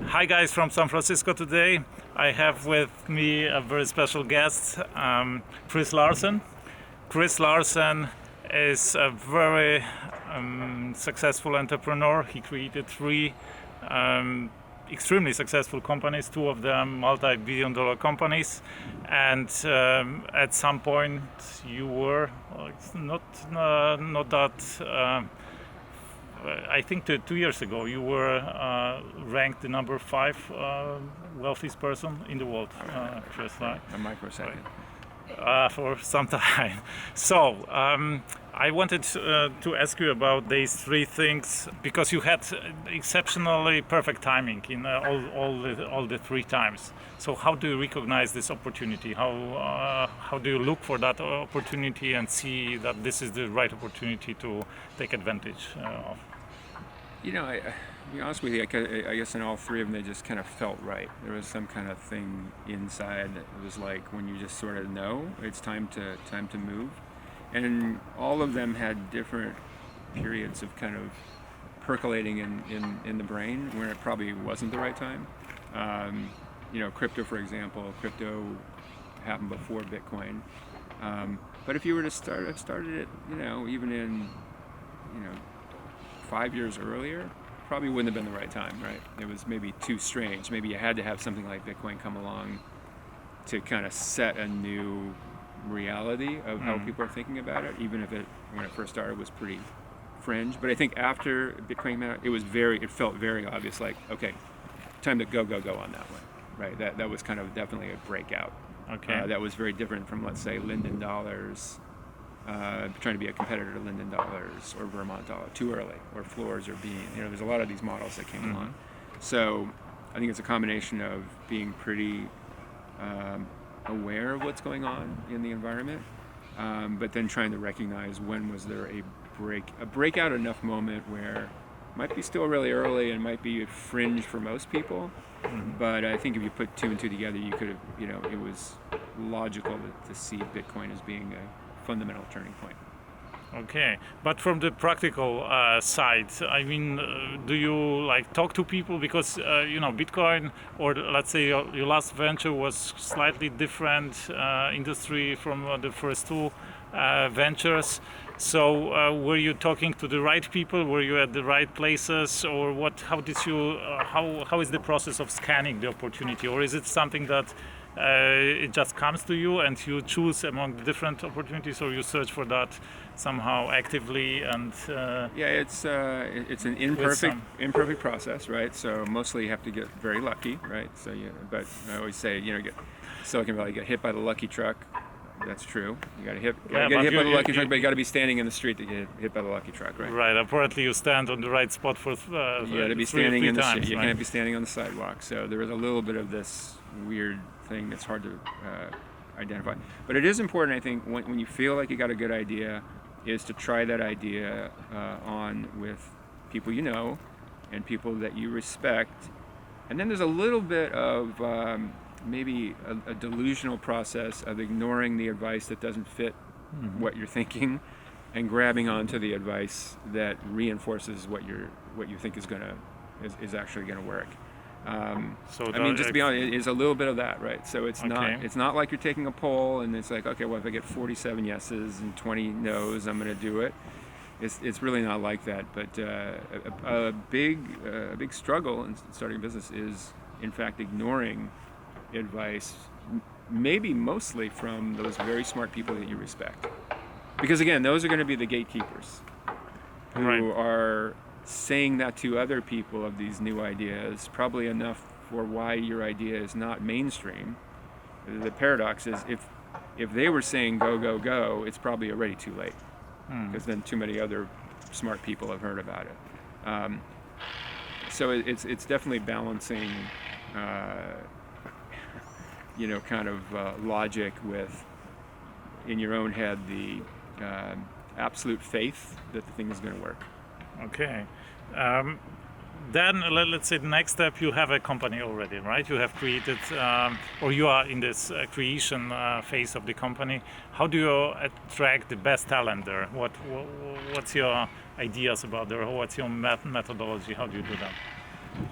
Hi guys from San Francisco today. I have with me a very special guest, um, Chris Larson. Chris Larson is a very um, successful entrepreneur. He created three um, extremely successful companies, two of them multi-billion dollar companies. And um, at some point you were not, uh, not that uh, I think two, two years ago you were uh, ranked the number five uh, wealthiest person in the world, uh, just like A microsecond. uh, for some time. So um, I wanted uh, to ask you about these three things because you had exceptionally perfect timing in uh, all, all, the, all the three times. So how do you recognize this opportunity? How, uh, how do you look for that opportunity and see that this is the right opportunity to take advantage uh, of? You know, I, to be honest with you, I, guess in all three of them, they just kind of felt right. There was some kind of thing inside that was like when you just sort of know it's time to time to move, and all of them had different periods of kind of percolating in, in, in the brain where it probably wasn't the right time. Um, you know, crypto, for example, crypto happened before Bitcoin. Um, but if you were to start, started it, you know, even in, you know, five years earlier, probably wouldn't have been the right time, right? It was maybe too strange. Maybe you had to have something like Bitcoin come along to kind of set a new reality of how Mm. people are thinking about it, even if it, when it first started, was pretty fringe. But I think after Bitcoin came out, it was very, it felt very obvious, like, okay, time to go, go, go on that one, right? That, that was kind of definitely a breakout. Okay. Uh, that was very different from, let's say, Linden Dollars, uh, trying to be a competitor to Linden Dollars or Vermont Dollar too early, or Floors or Bean. You know, there's a lot of these models that came along. So I think it's a combination of being pretty um, aware of what's going on in the environment, um, but then trying to recognize when was there a break, a breakout enough moment where might be still really early and might be fringe for most people, but I think if you put two and two together, you could have, you know, it was logical to, to see Bitcoin as being a fundamental turning point. Okay, but from the practical uh, side, I mean, uh, do you like talk to people because uh, you know Bitcoin or let's say your, your last venture was slightly different uh, industry from uh, the first two uh, ventures. So were you talking to the right people? Were you at the right places, or what? How did you? How how is the process of scanning the opportunity, or is it something that? Uh, it just comes to you and you choose among the different opportunities or you search for that somehow actively and uh, Yeah, it's uh, it's an imperfect imperfect process, right? So mostly you have to get very lucky, right? So you, but I always say, you know, get Silicon Valley get hit by the lucky truck. That's true. You got to hit, Yeah, gotta get but hit by you- the you- truck, you- but you got to be standing in the street to get hit by the lucky truck, right? right apparently you stand on the right spot for uh, You got to be standing in the times, street. You right? can't be standing on the sidewalk. So there is a little bit of this weird thing that's hard to uh, identify. But it is important, I think, when, when you feel like you got a good idea, is to try that idea uh, on with people you know and people that you respect. And then there's a little bit of um, maybe a, a delusional process of ignoring the advice that doesn't fit what you're thinking and grabbing onto the advice that reinforces what you're what you think is gonna is, is actually gonna work. Um, So I mean, just to be honest, it is a little bit of that, right? So it's Okay. not it's not like you're taking a poll and it's like, okay, well, if I get 47 yeses and 20 nos, I'm gonna do it. It's, it's really not like that. But uh, a, a big uh, a big struggle in starting a business is, in fact, ignoring advice, m- maybe mostly from those very smart people that you respect. Because again, those are going to be the gatekeepers who Right. are saying that to other people of these new ideas, probably enough for why your idea is not mainstream. The paradox is if if they were saying go go go, it's probably already too late Hmm. because then too many other smart people have heard about it. Um, so it, it's it's definitely balancing, uh, you know, kind of uh, logic with in your own head the um absolute faith that the thing is going to work. Okay. Um, then let, let's say the next step, you have a company already, right? You have created, um, or you are in this uh, creation uh, phase of the company. How do you attract the best talent there? What, wha- what's your ideas about there? What's your met- methodology? How do you do that?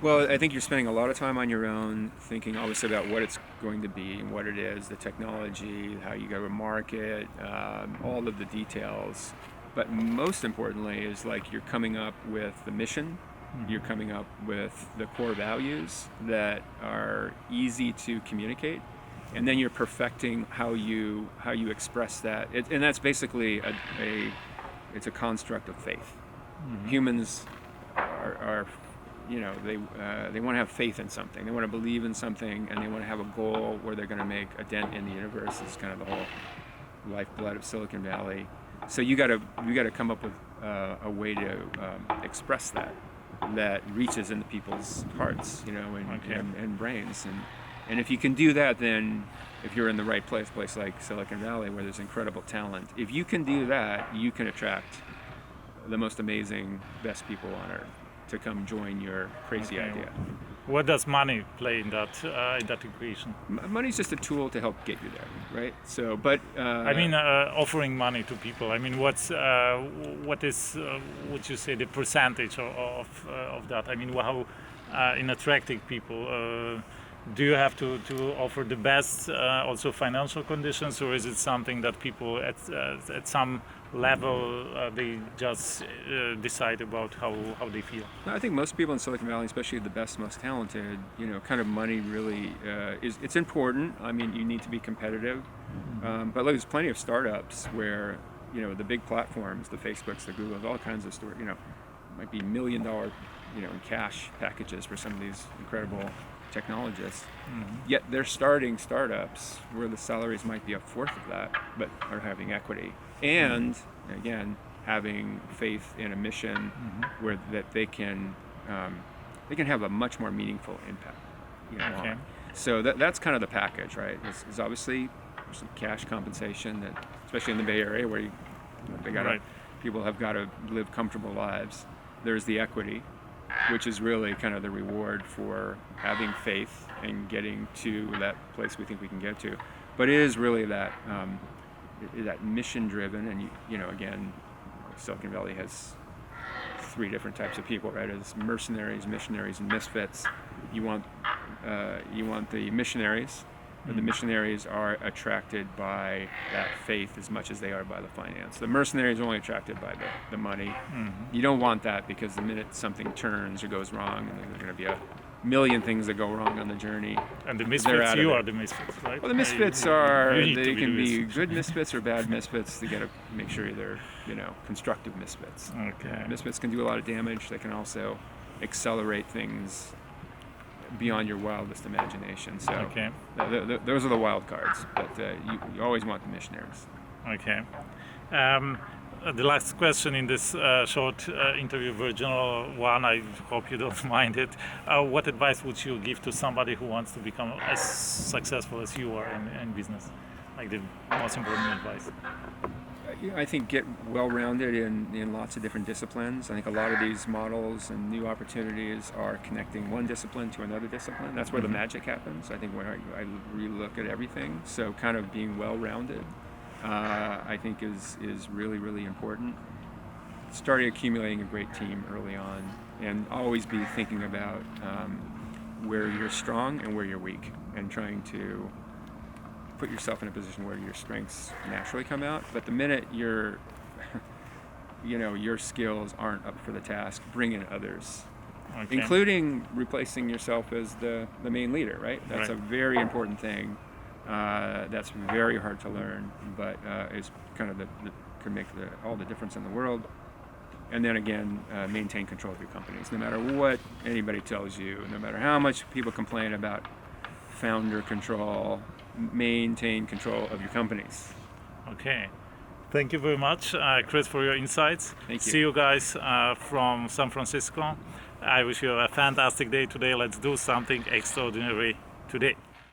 Well, I think you're spending a lot of time on your own, thinking obviously about what it's going to be and what it is, the technology, how you go to market, um, all of the details. But most importantly, is like you're coming up with the mission, you're coming up with the core values that are easy to communicate, and then you're perfecting how you how you express that. It, and that's basically a, a it's a construct of faith. Humans are, are you know they uh, they want to have faith in something. They want to believe in something and they want to have a goal where they're going to make a dent in the universe. Is kind of the whole lifeblood of silicon valley so you got to you got to come up with uh, a way to um, express that that reaches into people's hearts you know and, Okay. and, and brains and and if you can do that then if you're in the right place place like silicon valley where there's incredible talent if you can do that you can attract the most amazing, best people on earth to come join your crazy Okay. idea. What does money play in that uh, in that equation? M- money's just a tool to help get you there, right? So, but uh, I mean, uh, offering money to people. I mean, what's uh, what is uh, would you say the percentage of of, uh, of that? I mean, how uh, in attracting people, uh, do you have to, to offer the best, uh, also financial conditions, or is it something that people at uh, at some level uh, they just uh, decide about how how they feel? I think most people in Silicon Valley, especially the best, most talented, you know, kind of money really uh, is it's important. I mean, you need to be competitive, um, but there's plenty of startups where you know the big platforms, the Facebooks, the Googles, all kinds of store, you know, might be million dollar, you know, in cash packages for some of these incredible technologists. Mm-hmm. Yet they're starting startups where the salaries might be a fourth of that, but are having equity. And mm-hmm. again, having faith in a mission mm-hmm. where that they can um, they can have a much more meaningful impact. You know, Okay. on. So that, that's kind of the package, right? Is, is obviously some cash compensation that, especially in the Bay Area, where you, they got Right. people have got to live comfortable lives. There's the equity, which is really kind of the reward for having faith and getting to that place we think we can get to. But it is really that um, that mission driven, and you, you know, again, Silicon Valley has three different types of people, right? It's mercenaries, missionaries, and misfits. You want uh, you want the missionaries, but the mm. missionaries are attracted by that faith as much as they are by the finance. The mercenaries are only attracted by the, the money. Mm-hmm. You don't want that because the minute something turns or goes wrong, and there's going to be a million things that go wrong on the journey. And the misfits, you are the misfits, right? Well, the misfits are you they be can the be good misfits or bad misfits. They got to make sure they're you know constructive misfits. Okay. Misfits can do a lot of damage. They can also accelerate things beyond your wildest imagination. So Okay. th- th- th- those are the wild cards, but uh, you, you always want the missionaries. Okay. Um, uh, the last question in this uh, short uh, interview, very general one, I hope you don't mind it. Uh, what advice would you give to somebody who wants to become as successful as you are in, in business? Like the most important advice. I think get well-rounded in, in lots of different disciplines. I think a lot of these models and new opportunities are connecting one discipline to another discipline. That's where the magic happens. I think when I, I relook at everything, so kind of being well-rounded, uh, I think is is really really important. Starting accumulating a great team early on, and always be thinking about um, where you're strong and where you're weak, and trying to put yourself in a position where your strengths naturally come out. But the minute your, you know, your skills aren't up for the task, bring in others, Okay. including replacing yourself as the, the main leader. Right. That's Right. a very important thing. Uh, that's very hard to learn, but uh, is kind of the, the can make the, all the difference in the world. And then again, uh, maintain control of your companies. No matter what anybody tells you, no matter how much people complain about founder control, maintain control of your companies. Okay. Thank you very much, uh, Chris, for your insights. Thank you. See you guys uh, from San Francisco. I wish you a fantastic day today. Let's do something extraordinary today.